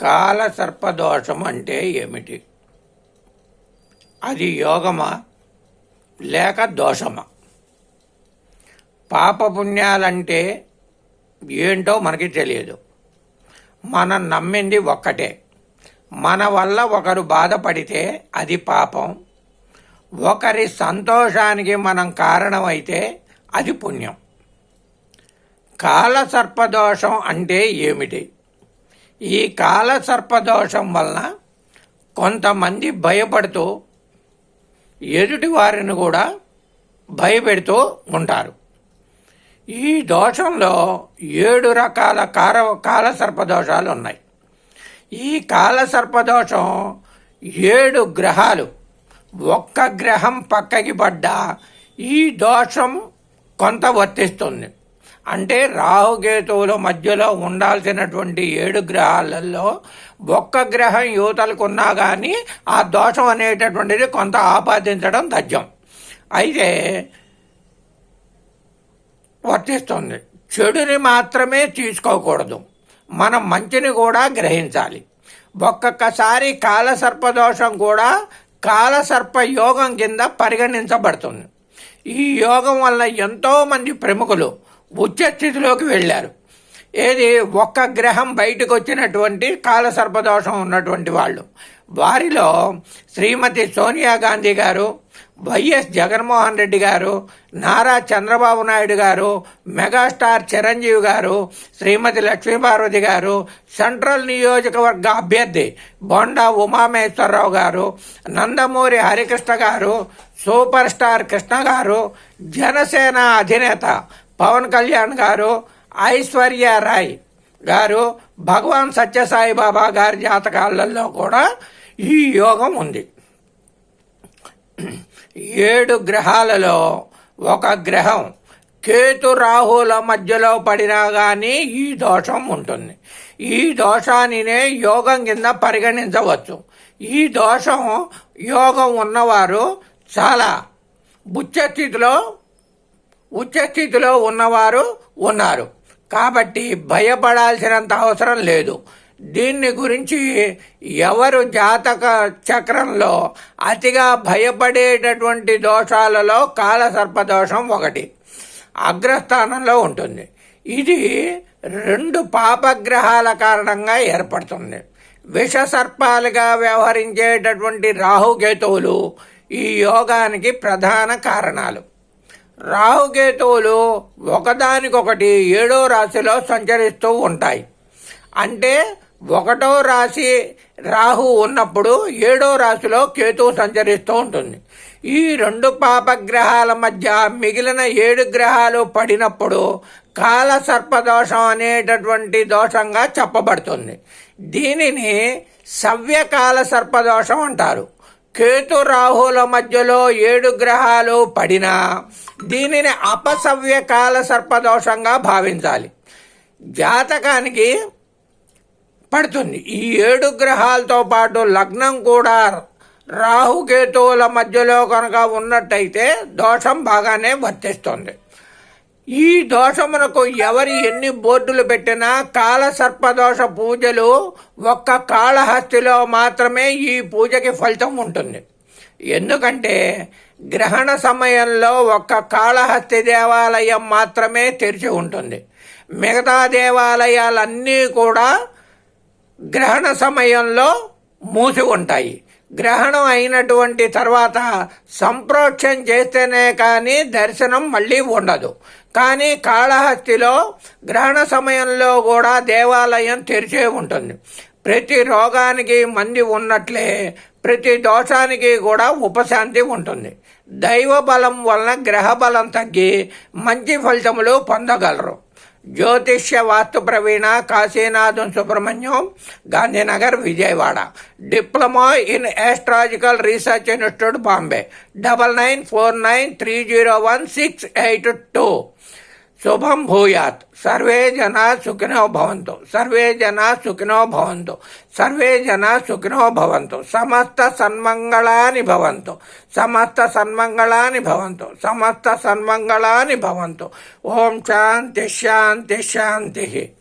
కాల సర్పదోషం అంటే ఏమిటి? అది యోగమా లేక దోషమా? పాపపుణ్యాలంటే ఏంటో మనకి తెలియదు. మనం నమ్మింది ఒక్కటే. మన వల్ల ఒకరు బాధపడితే అది పాపం. ఒకరి సంతోషానికి మనం కారణమైతే అది పుణ్యం. కాల సర్పదోషం అంటే ఏమిటి? ఈ కాల సర్పదోషం వలన కొంతమంది భయపడుతూ ఎదుటి వారిని కూడా భయపెడుతూ ఉంటారు. ఈ దోషంలో ఏడు రకాల కార కాల సర్పదోషాలు ఉన్నాయి. ఈ కాల సర్పదోషం ఏడు గ్రహాలు. ఒక్క గ్రహం పక్కకి పడ్డా ఈ దోషం కొంత వర్తిస్తుంది. అంటే రాహుకేతువుల మధ్యలో ఉండాల్సినటువంటి ఏడు గ్రహాలలో ఒక్క గ్రహం యువతలకు ఉన్నా కానీ ఆ దోషం అనేటటువంటిది కొంత ఆపాదించడం తథ్యం. అయితే వర్తిస్తుంది. చెడుని మాత్రమే తీసుకోకూడదు. మనం మంచిని కూడా గ్రహించాలి. ఒక్కొక్కసారి కాలసర్పదోషం కూడా కాలసర్ప యోగం కింద పరిగణించబడుతుంది. ఈ యోగం వల్ల ఎంతోమంది ప్రముఖులు ఉచ్చస్థితిలోకి వెళ్ళారు. ఏది ఒక్క గ్రహం బయటకు వచ్చినటువంటి కాలసర్పదోషం ఉన్నటువంటి వాళ్ళు. వారిలో శ్రీమతి సోనియా గాంధీ గారు వైఎస్ జగన్మోహన్ రెడ్డి గారు నారా చంద్రబాబు నాయుడు గారు మెగాస్టార్ చిరంజీవి గారు శ్రీమతి లక్ష్మీపార్వతి గారు సెంట్రల్ నియోజకవర్గ అభ్యర్థి బొండా ఉమామేశ్వరరావు గారు నందమూరి హరికృష్ణ గారు సూపర్ స్టార్ కృష్ణ గారు జనసేన అధినేత పవన్ కళ్యాణ్ గారు ఐశ్వర్య రాయ్ గారు భగవాన్ సత్యసాయి బాబా గారి జాతకాలలో కూడా ఈ యోగం ఉంది. ఏడు గ్రహాలలో ఒక గ్రహం కేతు రాహుల మధ్యలో పడినా కానీ ఈ దోషం ఉంటుంది. ఈ దోషానినే యోగం కింద పరిగణించవచ్చు. ఈ దోషం యోగం ఉన్నవారు చాలా ఉచ్చస్థితిలో ఉచ్చస్థితిలో ఉన్నవారు ఉన్నారు. కాబట్టి భయపడాల్సినంత అవసరం లేదు. దీన్ని గురించి ఎవరు జాతక చక్రంలో అతిగా భయపడేటటువంటి దోషాలలో కాలసర్పదోషం ఒకటి. అగ్రస్థానంలో ఉంటుంది. ఇది రెండు పాపగ్రహాల కారణంగా ఏర్పడుతుంది. విషసర్పాలుగా వ్యవహరించేటటువంటి రాహుకేతువులు ఈ యోగానికి ప్రధాన కారణాలు. రాహుకేతువులు ఒకదానికొకటి ఏడో రాశిలో సంచరిస్తూ ఉంటాయి. అంటే ఒకటో రాశి రాహు ఉన్నప్పుడు ఏడో రాశిలో కేతువు సంచరిస్తూ ఉంటుంది. ఈ రెండు పాపగ్రహాల మధ్య మిగిలిన ఏడు గ్రహాలు పడినప్పుడు కాల సర్పదోషం అనేటటువంటి దోషంగా చెప్పబడుతుంది. దీనిని సవ్యకాల సర్పదోషం అంటారు. కేతు రాహుల మధ్యలో ఏడు గ్రహాలు పడినా దీనిని అపసవ్య కాల సర్పదోషంగా భావించాలి. జాతకానికి పడుతుంది. ఈ ఏడు గ్రహాలతో పాటు లగ్నం కూడా రాహుకేతువుల మధ్యలో కనుక ఉన్నట్టయితే దోషం బాగానే వర్తిస్తుంది. ఈ దోషమునకు ఎవరి ఎన్ని బోర్డులు పెట్టినా కాలసర్పదోష పూజలు ఒక్క కాళహస్తిలో మాత్రమే ఈ పూజకి ఫలితం ఉంటుంది. ఎందుకంటే గ్రహణ సమయంలో ఒక్క కాళహస్తి దేవాలయం మాత్రమే తెరిచి ఉంటుంది. మిగతా దేవాలయాలన్నీ కూడా గ్రహణ సమయంలో మూసి ఉంటాయి. గ్రహణం అయినటువంటి తర్వాత సంప్రోక్షం చేస్తేనే కానీ దర్శనం మళ్ళీ ఉండదు. కానీ కాళహస్తిలో గ్రహణ సమయంలో కూడా దేవాలయం తెరిచే ఉంటుంది. ప్రతి రోగానికి మంది ఉన్నట్లే ప్రతి దోషానికి కూడా ఉపశాంతి ఉంటుంది. దైవ బలం వలన గ్రహ బలం తగ్గి మంచి ఫలితములు పొందగలరు. జ్యోతిష్య వాస్తు ప్రవీణ Kasinathan Subrahmanyam Gandhinagar Vijayawada. Diploma in astrological research institute Bombay. Double nine four nine three zero one six eight two. శుభం భూయాత్. సర్వే జనా సుఖినో భవంతు. సర్వే జనా సుఖినో భవంతు. సర్వే జనా సుఖినో భవంతు. సమస్త సన్మంగళాని భవంతు. సమస్త సన్మంగళాని భవంతు. సమస్త సన్మంగళాని భవంతు. ఓం శాంతి శాంతి శాంతి.